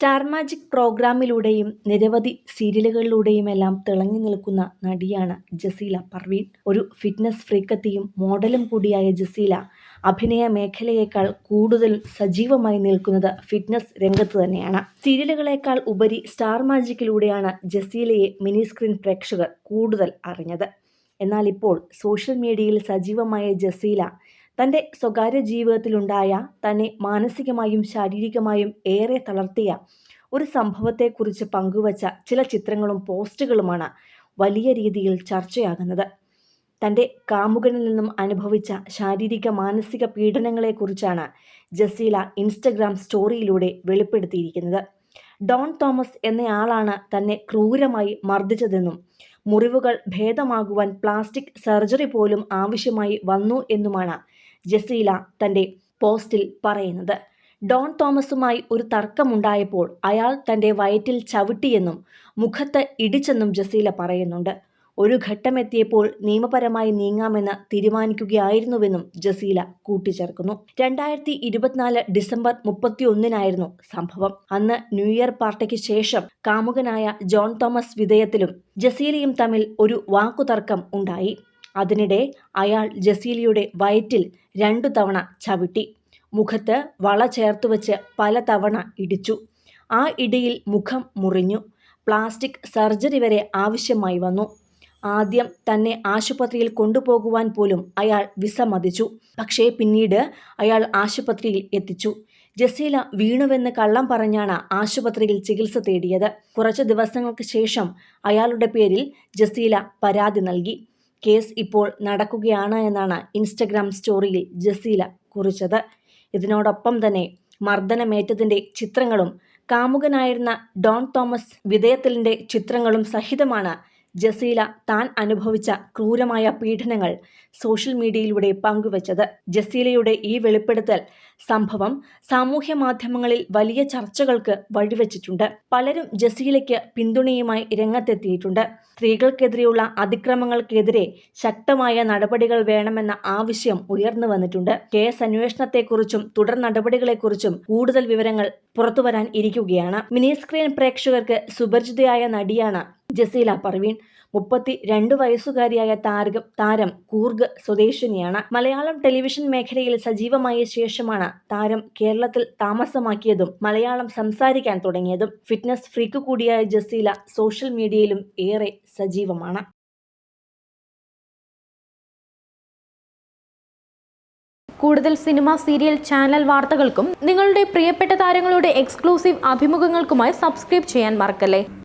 Star magic പ്രോഗ്രാമിലൂടെയും നിരവധി സീരിയലുകളിലൂടെയും എല്ലാം തിളങ്ങി നിൽക്കുന്ന നടിയാണ് ജസീല പർവീൺ. ഒരു ഫിറ്റ്നസ് ഫ്രീക്കത്തിയും മോഡലും കൂടിയായ ജസീല അഭിനയ മേഖലയേക്കാൾ കൂടുതൽ സജീവമായി നിൽക്കുന്നത് ഫിറ്റ്നസ് രംഗത്ത് തന്നെയാണ്. സീരിയലുകളേക്കാൾ ഉപരി സ്റ്റാർ മാജിക്കിലൂടെയാണ് ജസീലയെ മിനി സ്ക്രീൻ പ്രേക്ഷകർ കൂടുതൽ അറിഞ്ഞത്. എന്നാൽ ഇപ്പോൾ സോഷ്യൽ മീഡിയയിൽ സജീവമായ ജസീല തന്റെ സ്വകാര്യ ജീവിതത്തിലുണ്ടായ തന്നെ മാനസികമായും ശാരീരികമായും ഏറെ തളർത്തിയ ഒരു സംഭവത്തെക്കുറിച്ച് പങ്കുവച്ച ചില ചിത്രങ്ങളും പോസ്റ്റുകളുമാണ് വലിയ രീതിയിൽ ചർച്ചയാകുന്നത്. തന്റെ കാമുകനിൽ നിന്നും അനുഭവിച്ച ശാരീരിക മാനസിക പീഡനങ്ങളെക്കുറിച്ചാണ് ജസീല ഇൻസ്റ്റഗ്രാം സ്റ്റോറിയിലൂടെ വെളിപ്പെടുത്തിയിരിക്കുന്നത്. ഡോൺ തോമസ് എന്നയാളാണ് തന്നെ ക്രൂരമായി മർദ്ദിച്ചതെന്നും മുറിവുകൾ ഭേദമാകുവാൻ പ്ലാസ്റ്റിക് സർജറി പോലും ആവശ്യമായി വന്നു എന്നുമാണ് ജസീല തന്റെ പോസ്റ്റിൽ പറയുന്നത്. ഡോൺ തോമസുമായി ഒരു തർക്കമുണ്ടായപ്പോൾ അയാൾ തന്റെ വയറ്റിൽ ചവിട്ടിയെന്നും മുഖത്ത് ഇടിച്ചെന്നും ജസീല പറയുന്നുണ്ട്. ഒരു ഘട്ടമെത്തിയപ്പോൾ നിയമപരമായി നീങ്ങാമെന്ന് തീരുമാനിക്കുകയായിരുന്നുവെന്നും ജസീല കൂട്ടിച്ചേർക്കുന്നു. രണ്ടായിരത്തി ഇരുപത്തിനാല് ഡിസംബർ മുപ്പത്തി ഒന്നിനായിരുന്നു സംഭവം. അന്ന് ന്യൂ ഇയർ പാർട്ടിക്ക് ശേഷം കാമുകനായ ജോൺ തോമസ് വിധേയത്തിലും ജസീലയും തമ്മിൽ ഒരു വാക്കുതർക്കം ഉണ്ടായി. അതിനിടെ അയാൾ ജസീലിയുടെ വയറ്റിൽ രണ്ടു തവണ ചവിട്ടി. മുഖത്ത് വള ചേർത്തുവച്ച് പലതവണ ഇടിച്ചു. ആ ഇടിയിൽ മുഖം മുറിഞ്ഞു. പ്ലാസ്റ്റിക് സർജറി വരെ ആവശ്യമായി വന്നു. ആദ്യം തന്നെ ആശുപത്രിയിൽ കൊണ്ടുപോകുവാൻ പോലും അയാൾ വിസമ്മതിച്ചു. പക്ഷേ പിന്നീട് അയാൾ ആശുപത്രിയിൽ എത്തിച്ചു. ജസീല വീണുവെന്ന് കള്ളം പറഞ്ഞാണ് ആശുപത്രിയിൽ ചികിത്സ തേടിയത്. കുറച്ച് ദിവസങ്ങൾക്ക് ശേഷം അയാളുടെ പേരിൽ ജസീല പരാതി നൽകി. കേസ് ഇപ്പോൾ നടക്കുകയാണ് എന്നാണ് ഇൻസ്റ്റഗ്രാം സ്റ്റോറിയിൽ ജസീല കുറിച്ചത്. ഇതിനോടൊപ്പം തന്നെ മർദ്ദനമേറ്റതിന്റെ ചിത്രങ്ങളും കാമുകനായിരുന്ന ഡോൺ തോമസ് വിധേയത്തിലിന്റെ ചിത്രങ്ങളും സഹിതമാണ് ജസീല താൻ അനുഭവിച്ച ക്രൂരമായ പീഡനങ്ങൾ സോഷ്യൽ മീഡിയയിലൂടെ പങ്കുവച്ചത്. ജസീലയുടെ ഈ വെളിപ്പെടുത്തൽ സംഭവം സാമൂഹ്യ മാധ്യമങ്ങളിൽ വലിയ ചർച്ചകൾക്ക് വഴിവെച്ചിട്ടുണ്ട്. പലരും ജസീലയ്ക്ക് പിന്തുണയുമായി രംഗത്തെത്തിയിട്ടുണ്ട്. സ്ത്രീകൾക്കെതിരെയുള്ള അതിക്രമങ്ങൾക്കെതിരെ ശക്തമായ നടപടികൾ വേണമെന്ന ആവശ്യം ഉയർന്നു വന്നിട്ടുണ്ട്. കേസ് അന്വേഷണത്തെക്കുറിച്ചും തുടർ നടപടികളെക്കുറിച്ചും കൂടുതൽ വിവരങ്ങൾ പുറത്തുവരാൻ ഇരിക്കുകയാണ്. മിനി സ്ക്രീൻ പ്രേക്ഷകർക്ക് സുപരിചിതയായ നടിയാണ് ജസീല പർവീൺ മുപ്പത്തി രണ്ട് വയസ്സുകാരിയായ താരകം താരം കൂർഗ് സ്വദേശിനിയാണ്. മലയാളം ടെലിവിഷൻ മേഖലയിൽ സജീവമായ ശേഷമാണ് താരം കേരളത്തിൽ താമസമാക്കിയതും മലയാളം സംസാരിക്കാൻ തുടങ്ങിയതും. ഫിറ്റ്നസ് ഫ്രീക്ക് കൂടിയായ ജസീല സോഷ്യൽ മീഡിയയിലും ഏറെ സജീവമാണ്. കൂടുതൽ സിനിമ സീരിയൽ ചാനൽ വാർത്തകൾക്കും നിങ്ങളുടെ പ്രിയപ്പെട്ട താരങ്ങളുടെ എക്സ്ക്ലൂസീവ് അഭിമുഖങ്ങൾക്കുമായി സബ്സ്ക്രൈബ് ചെയ്യാൻ മറക്കല്ലേ?